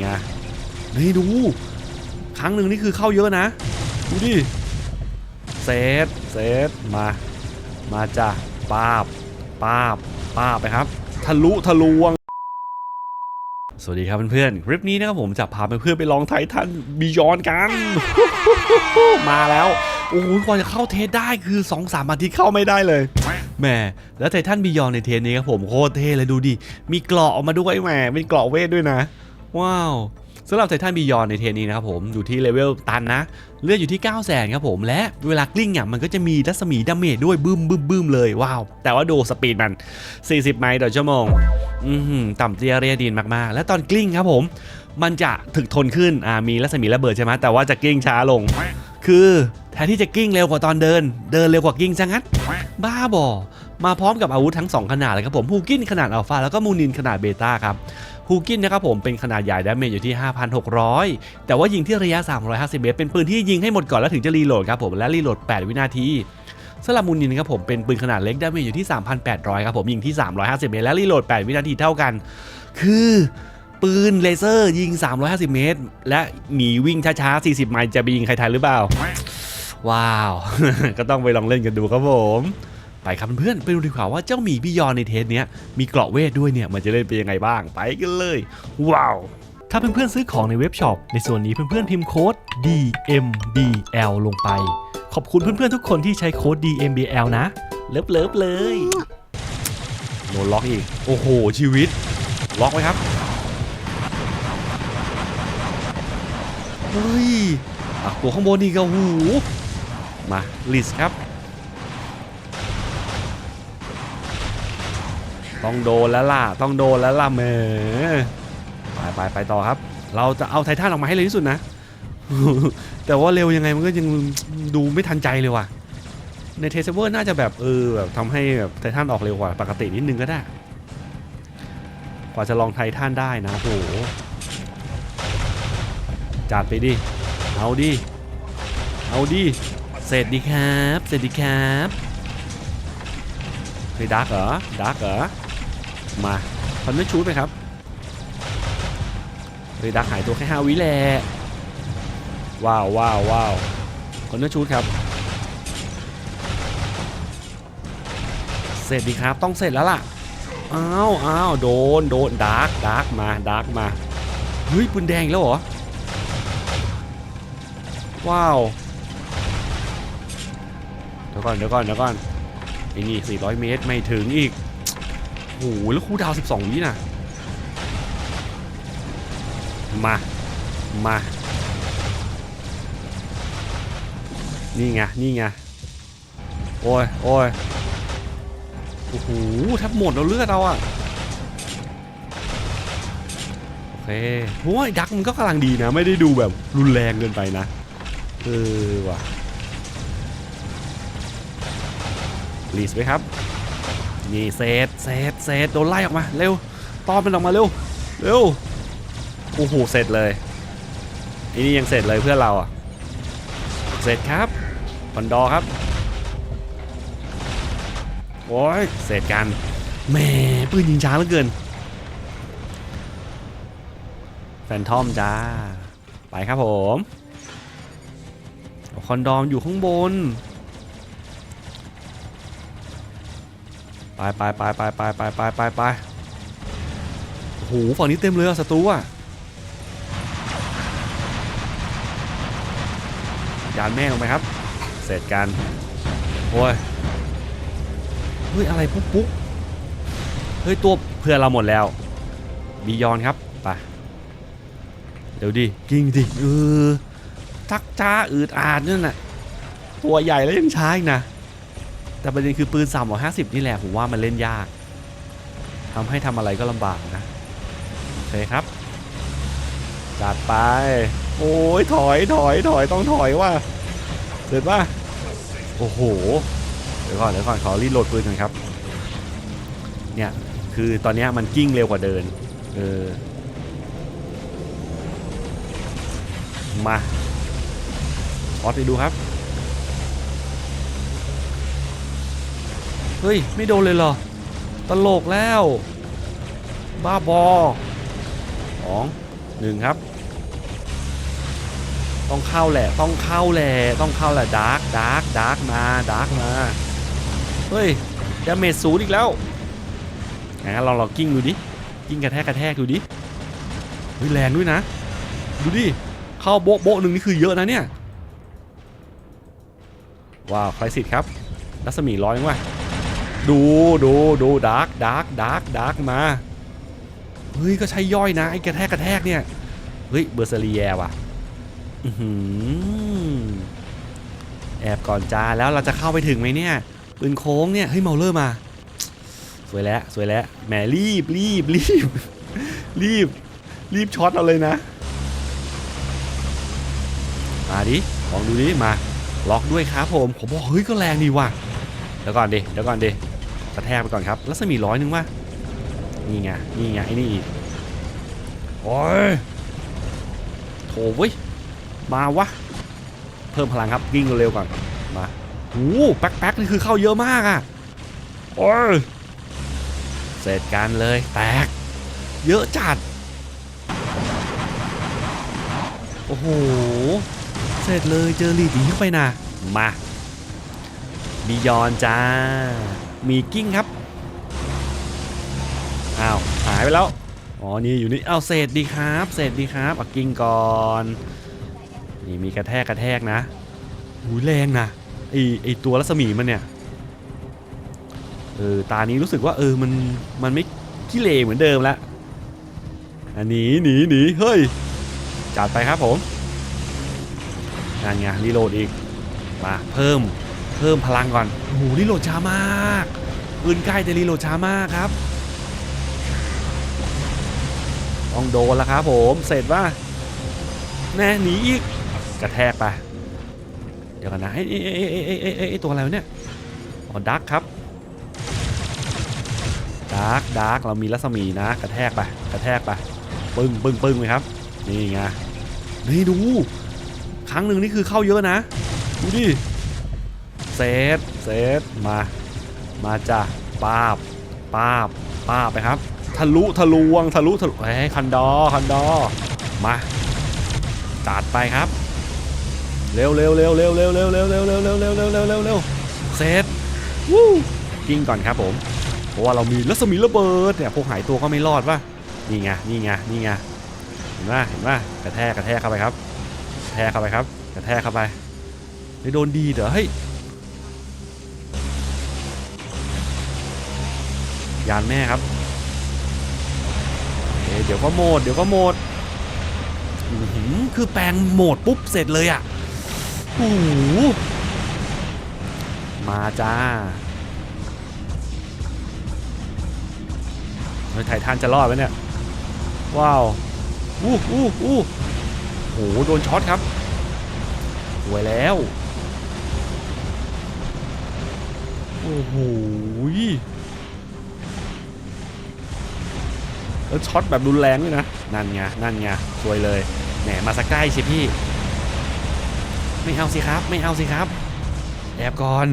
ไงนี่ดู ครั้งหนึ่งนี่คือเข้าเยอะนะ ดูดิเซตเซตมา มาจ้ะป้าบป้าบป้าบไปครับ ทะลุทะลวง สวัสดีครับเพื่อนๆ คลิปนี้นะครับผมจะพาเพื่อนๆไปลองไททันบิยอนกัน มาแล้วโอ้โหกว่าจะเข้าเทสได้คือ2 3อาทิตย์เข้าไม่ได้เลยแหมแล้วไททันบิยอนในเทสนี้ครับผมโคตรเท่เลยดูดิมีเกราะออกมาด้วยแหมเป็นเกราะเวทด้วยนะ ว้าวสำหรับไททันบียอนในเทนนี้นะครับผมอยู่ที่เลเวลตันนะ เลือดอยู่ที่ 9 0 0แสนครับผม และเวลากลิ้งอะมันก็จะมีรัศมีดาเมจด้วยบึ้มบึ้มบึ้มเลย ว้าว แต่ว่าดูสปีดมัน 40 ไมล์ต่อชั่วโมง อือหือต่ำเตี้ยเรียดินมาก ๆ และตอนกลิ้งครับผม มันจะถึกทนขึ้นอ่ามีรัศมีระเบิดใช่ไหมแต่ว่าจะกลิ้งช้าลง คือแทนที่จะกลิ้งเร็วกว่าตอนเดิน เดินเร็วกว่ากลิ้งซะงั้นบ้าบอมาพร้อมกับอาวุธทั้ง 2 ขนาดเลยครับผมฮูกินขนาดอัลฟาแล้วก็มูนินขนาดเบต้าครับ ฮูกินนะครับผมเป็นขนาดใหญ่ดาเมจอยู่ที่ 5,600 แต่ว่ายิงที่ระยะ 350 เมตร เป็นปืนที่ยิงให้หมดก่อนแล้วถึงจะรีโหลดครับผมและรีโหลด 8 วินาทีสำหรับมูนินครับผมเป็นปืนขนาดเล็กดาเมจอยู่ที่ 3,800 ครับผมยิงที่ 350 เมตรและรีโหลด 8 วินาทีเท่ากัน คือปืนเลเซอร์ยิง 350 เมตร และหนีวิ่งช้าๆ 40 ไมล์จะไปยิงใครทันหรือเปล่า ว้าว ก็ต้องไปลองเล่นกันดูครับผม ไปครับเพื่อนไปดูดีกว่าว่าเจ้าหมีบิยอนในเทสเนี้ยมีเกราะเวทด้วยเนี่ยมันจะเล่นเป็นยังไงบ้างไปกันเลย ว้าวถ้าเพื่อนๆซื้อของในเว็บช็อปในส่วนนี้เพื่อนๆพิมพ์โค้ด DMBL ลงไป ขอบคุณเพื่อนๆทุกคนที่ใช้โค้ด DMBL นะ เลิฟเลิฟเลยโดนล็อกอีก โอ้โห ชีวิต ล็อกไว้ครับ เฮ้ยอะตัวข้างบนนี่ก็หู มาลิสครับ ต้องโดนแล้วล่ะ ต้องโดนแล้วล่ะแหมไปไปไปต่อครับ เราจะเอาไททันออกมาให้เร็วที่สุดนะ แต่ว่าเร็วยังไงมันก็ยังดูไม่ทันใจเลยว่ะ ในเทสเวอร์น่าจะแบบเออแบบทำให้แบบไททันออกเร็วกว่าปกตินิดนึงก็ได้ กว่าจะลองไททันได้นะโอ้โหจัดไปดิ เอาดิ เอาดิ เสร็จดีครับ เสร็จดีครับเฮ้ยดักเหรอดักเหรอ มาคอนเนอร์ชูดไหมครับเฮ้ยดักหายตัวแค่ห้าวิแหละว้าวว้าวว้าวคอนเนอร์ชูดครับ เสร็จดีครับต้องเสร็จแล้วล่ะอ้าวอ้าวโดนโดนดักดักมาดักมาเฮ้ยปืนแดงแล้วเหรอ ว้าวเดี๋ยวก่อนเดี๋ยวก่อนเดี๋ยวก่อนไอ้นี่400 เมตรไม่ถึงอีก โอ้โหแล้วคูดาว 12 วินะมา มา นี่ไง นี่ไง โอ้ยโอ้ยโอ้โหแทบหมดแล้วเลือดเราอะโอเคโอ้ยดักมันก็กำลังดีนะ ไม่ได้ดูแบบรุนแรงเกินไปนะ เออว่ะรีสไหมครับ นี่เซตเซตเซตโดนไล่ออกมาเร็วต้อนมันออกมาเร็วเร็วโอ้โหเสร็จเลยอ้นี่ยังเสร็จเลยเพื่อนเราอะเสร็จครับคอนดอร์ครับโอ้ยเสร็จกันแหม่ปืนยิงช้าเหลือเกินแฟนทอมจ้า ไปครับผมคอนดอมอยู่ข้างบน ไปไปไปไปไปไปไปไปไปโอ้โหฝั่งนี้เต็มเลยอะศัตรูอะยานแม่ลงไปครับ เสร็จกันโอ้ยเฮ้ยอะไรปุ๊กปุ๊กเฮ้ยตัวเพื่อนเราหมดแล้วบียอนครับไปเดี๋ยวดิกิ้งดิเออทักจ้าอืดอาดนั่นน่ะตัวใหญ่แล้วยังช้าอีกนะ แต่ประเด็นคือปืน350นี่แหละผมว่ามันเล่นยากทำให้ทำอะไรก็ลำบากนะโอเคครับ จัดไป โอ้ยถอยถอยถอยต้องถอยว่ะเสร็จป่ะโอ้โหเดี๋ยวก่อนเดี๋ยวก่อนขอรีโหลดปืนก่อนครับ เนี่ยคือตอนนี้มันกิ้งเร็วกว่าเดินเออมาออสไปดูครับ เฮ้ย ไม่โดนเลยเหรอ ตลกแล้ว บ้าบอสองหนึ่งครับ ต้องเข้าแหละ ต้องเข้าแหละ ต้องเข้าแหละดาร์กดาร์กดาร์กมาดาร์กมา เฮ้ยดาเมจศูนย์อีกแล้วงั้นลองลองกิ้งดูดิ กิ้งกระแทกกระแทกดูดิเฮ้ยแรงด้วยนะ ดูดิ เข้าโบ๊ะโบ๊ะหนึ่งนี่คือเยอะนะเนี่ย ว้าวใครสิทธ์ครับรัศมีร้อยยังวะ ดูดูดูดาร์กดาร์กดาร์กดาร์กมาเฮ้ยก็ใช้ย่อยนะไอ้กระแทกกระแทกเนี่ยเฮ้ยเบอร์เซเรียว่ะอื้อหือแอบก่อนจ้าแล้วเราจะเข้าไปถึงไหมเนี่ยปืนโค้งเนี่ยเฮ้ยเมาเลอร์มา สวยแล้วสวยแล้วแหมรีบรีบรีบรีบรีบช็อตเอาเลยนะ มาดิลองดูดิมาล็อกด้วยครับผมผมบอกเฮ้ยก็แรงดีว่ะ เดี๋ยวก่อนดิ เดี๋ยวก่อนดิกระแทกไปก่อนครับรัศมีร้อยหนึ่งวะนี่ไง นี่ไงไอ้นี่อีก โอ้ยโถเว้ย มาวะ เพิ่มพลังครับวิ่งเร็วๆก่อน มาโอ้โหแป๊กนี่คือเข้าเยอะมากอะ โอ้ย เสร็จกันเลย แตก เยอะจัด โอ้โห เสร็จเลยเจอลีดหนีเข้าไปนะ มา บียอนจ้า มีกิ้งครับ อ้าว หายไปแล้ว อ๋อ นี่อยู่นี่เอาเศษดีครับเศษดีครับเอากิ้งก่อน นี่มีกระแทกกระแทกนะหูยแรงนะไอไอตัวรัศมีมันเนี่ย เออ ตานี้รู้สึกว่าเออ มัน มันไม่ขี้เหร่เหมือนเดิมล้วอันนี้หนีหนีเฮ้ย จัดไปครับผมงานไงรีโหลดอีก มาเพิ่ม เพิ่มพลังก่อนโอ้โหรีโหลดช้ามากปืนใกล้แต่รีโหลดช้ามากครับต้องโดนละครับผมเสร็จว่าแน่หนีอีกกระแทกไปเดี๋ยวกันนะไอ้ไอ้ไอ้ไอ้ไอ้ไอ้ตัวอะไรเนี่ยอ๋อดักครับดักดักเรามีรัศมีนะ กระแทกไปกระแทกไปปึ้งปึ้งปึ้งเลยครับนี่ไงนี่ดู ครั้งหนึ่งนี่คือเข้าเยอะนะ ดูดิ เซตเซตมา มาจ้ะป้าบป้าบป้าบไปครับ ทะลุทะลวงทะลุทะลุเฮ้ยคันดอคันดอมาจัดไปครับ เร็วเร็วเร็วเร็วเร็วเร็วเร็วเร็วเร็วเร็วเร็วเร็วเร็วเร็วเร็วเซตวู้กิ้งก่อนครับผมเพราะว่าเรามีรัศมีระเบิดเนี่ยพวกหายตัวก็ไม่รอดว่ะนี่ไงนี่ไงนี่ไงเห็นป่ะเห็นป่ะกระแทกกระแทกเข้าไปครับกระแทกเข้าไปครับกระแทกเข้าไปไม่โดนดีเด้อเฮ้ย ยานแม่ครับเเดี๋ยวก็โหมด เดี๋ยวก็โหมดหคือแปลงโหมดปุ๊บเสร็จเลยอะโอ้โหมาจ้าเฮ้ยไททันจะรอดไหมเนี่ย ว้าวอู้อู้อู้โอ้โหโดนช็อตครับสวยแล้วโอ้โห แล้วช็อตแบบรุนแรงด้วยนะ นั่นไง นั่นไงสวยเลย แหม มาสักใกล้สิพี่ ไม่เอาสิครับ ไม่เอาสิครับ แอบก่อน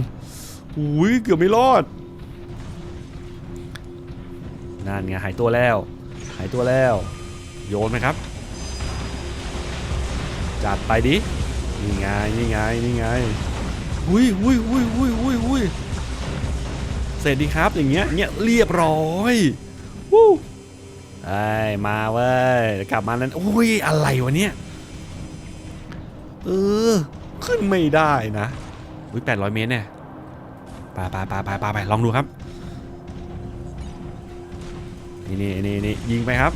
อุ้ยเกือบไม่รอด นั่นไง หายตัวแล้ว หายตัวแล้ว โยนไหมครับ จัดไปดิ นี่ไง นี่ไง นี่ไงหุยหุยหุยหุยหุยหุยเสร็จดีครับ อย่างเงี้ย เงี้ยเรียบร้อยวู้ ไอ้มาเว้ยกลับมานั้นโอ้ยอะไรวะเนี่ยเออขึ้นไม่ได้นะอุ้ยแปดร้อยเมตรเนี่ยไปไปไปไปไปไปลองดูครับนี่นี่นี่นี่ยิงไปครับ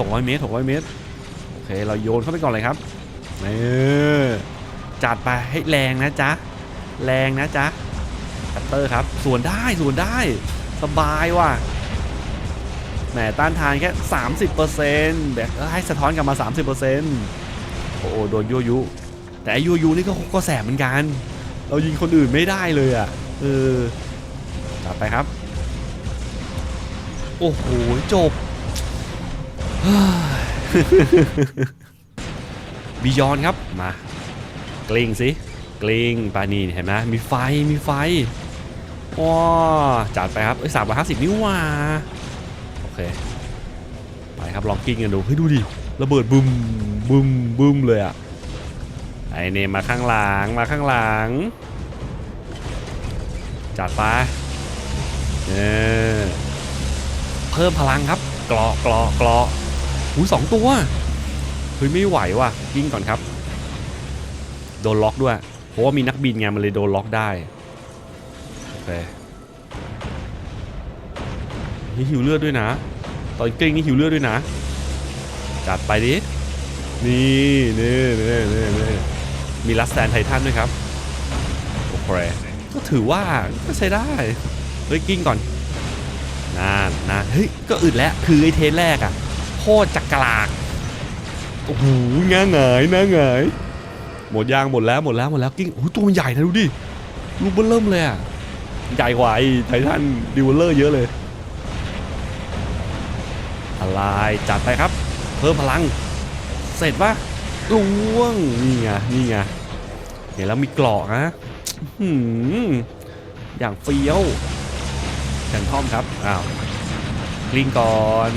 หกร้อยเมตรหกร้อยเมตรโอเคเราโยนเข้าไปก่อนเลยครับเออจัดไปให้แรงนะจ๊ะแรงนะจ๊ะคัตเตอร์ครับส่วนได้ส่วนได้สบายว่ะ แหมต้านทานแค่ 30%แบบให้สะท้อนกลับมา 30%โอ้โหโดนยั่วยุแต่อ้ยั่วยุนี่ก็ก็แสบเหมือนกัน เรายิงคนอื่นไม่ได้เลยอะเออจัดไปครับ โอ้โห จบบิยอนครับ มากลิ้งสิกลิ้งปานีเห็นไหมมีไฟมีไฟว้าจัดไปครับเอ้ยสามร้อยห้าสิบนิ้วว่า เคไปครับลองกิ้งกันดูเฮ้ยดูดิระเบิดบึมบึมบึมเลยอะไอเนมมาข้างหลังมาข้างหลังจัดไปเออเพิ่มพลังครับกรอกรอกรอหูสองตัวเฮ้ยไม่ไหวว่ะกิ้งก่อนครับ โดนล็อกด้วยเพราะว่ามีนักบินไงมันเลยโดนล็อกได้โอเคหิวเลือดด้วยนะ ตอนกลิ้งนี่หิวเลือดด้วยนะ จัดไปดิ นี่นี่นี่นี่นี่มีลัสแซนไททันด้วยครับ โอเค ก็ถือว่าก็ใช้ได้ เฮ้ยกิ้งก่อนนานนานเฮ้ย ก็อึดแล้ว คือไอเทสแรกอะโคตรจักรลากโอ้โหง่าหงายง่าหงายหมดยางหมดแล้วหมดแล้วหมดแล้วกิ้งโอ้ตัวมันใหญ่นะดูดิ ลูกเบิ้ลเริ่มเลยอะใหญ่กว่าไอไททันดิวเลอร์เยอะเลย อะไรจัดไปครับ เพิ่มพลัง เสร็จปะล่วงนี่ไงนี่ไงเห็นแล้วมีเกราะนะอื้อย่างเฟี้ยวอย่างท่อมครับอ้าวกลิ้งก่อน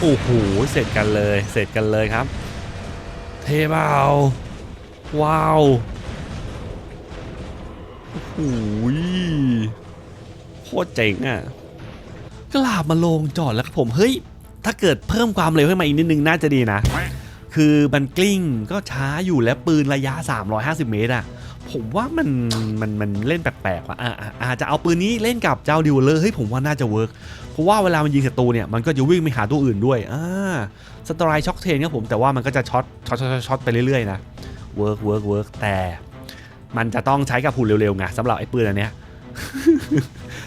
โอ้โหเสร็จกันเลย เสร็จกันเลยครับ เทเปล่าว้าวโอ้โหโคตรเจ๋งอะ กลาบมาลงจอดแล้วครับผมเฮ้ย ถ้าเกิดเพิ่มความเร็วให้มาอีกนิดนึงน่าจะดีนะ คือมันกลิ้งก็ช้าอยู่และปืนระยะ 350 เมตรอะผมว่ามันมันมันเล่นแปลกๆว่ะอะอ่าจจะเอาปืนนี้เล่นกับเจ้าดิวเลอร์เฮ้ยผมว่าน่าจะเวิร์กเพราะว่าเวลามันยิงศัตรูเนี่ยมันก็จะวิ่งไปหาตัวอื่นด้วยอ่าสตร์ช็อคเทนครับผมแต่ว่ามันก็จะช็อตช็อตช็อตช็อตไปเรื่อยๆนะเวิร์กเวิร์กเวิร์กแต่ มันจะต้องใช้กับหุ่นเร็วๆไงสำหรับไอ้ปืนอันเนี้ย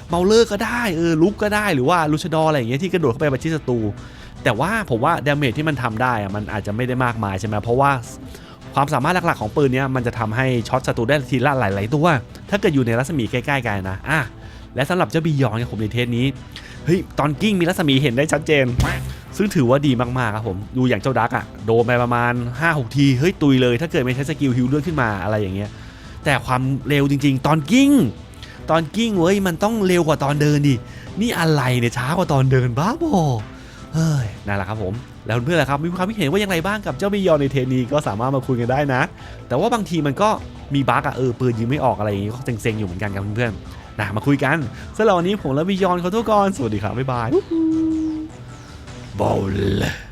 เมาเลอร์ก็ได้เออลุกก็ได้หรือว่าลูชดออะไรอย่างเงี้ยที่กระโดดเข้าไปประชิดศัตรูแต่ว่าผมว่าดาเมจที่มันทำได้อะมันอาจจะไม่ได้มากมายใช่ไหมเพราะว่าความสามารถหลักๆของปืนเนี้ยมันจะทำให้ช็อตศัตรูได้ทีละหลายๆตัวถ้าเกิดอยู่ในรัศมีใกล้ๆกันนะอะและสำหรับเจ้าบียอนเนี่ยผมในเทสนี้เฮ้ยตอนกิ้งมีรัศมีเห็นได้ชัดเจน ซึ่งถือว่าดีมากๆครับผมดูอย่างเจ้าดักอะโดนไปประมาณ 5-6 ทีเฮ้ยตุยเลย ถ้าเกิดไม่ใช้สกิลฮิลเลื่อดขึ้นมาอะไรอย่างเงี้ยแต่ความเร็วจริง ๆ ตอนกิ้ง ตอนกิ้งเว้ยมันต้องเร็วกว่าตอนเดินดิ นี่อะไรเนี่ยช้ากว่าตอนเดินบ้าบอเฮ้ยนั่นแหละครับผม แล้วเพื่อนๆละครับมีความคิดเห็นว่ายังไงบ้างกับเจ้าบิยอนในเทนีก็สามารถมาคุยกันได้นะ แต่ว่าบางทีมันก็มีบั๊กอะเออปืนยิงไม่ออกอะไรอย่างงี้ก็เซ็งๆอยู่เหมือนกันครับเพื่อนๆนะมาคุยกันสำหรับวันนี้ผมและบิยอนขอโทษก่อนสวัสดีครับบ๊ายบายบอล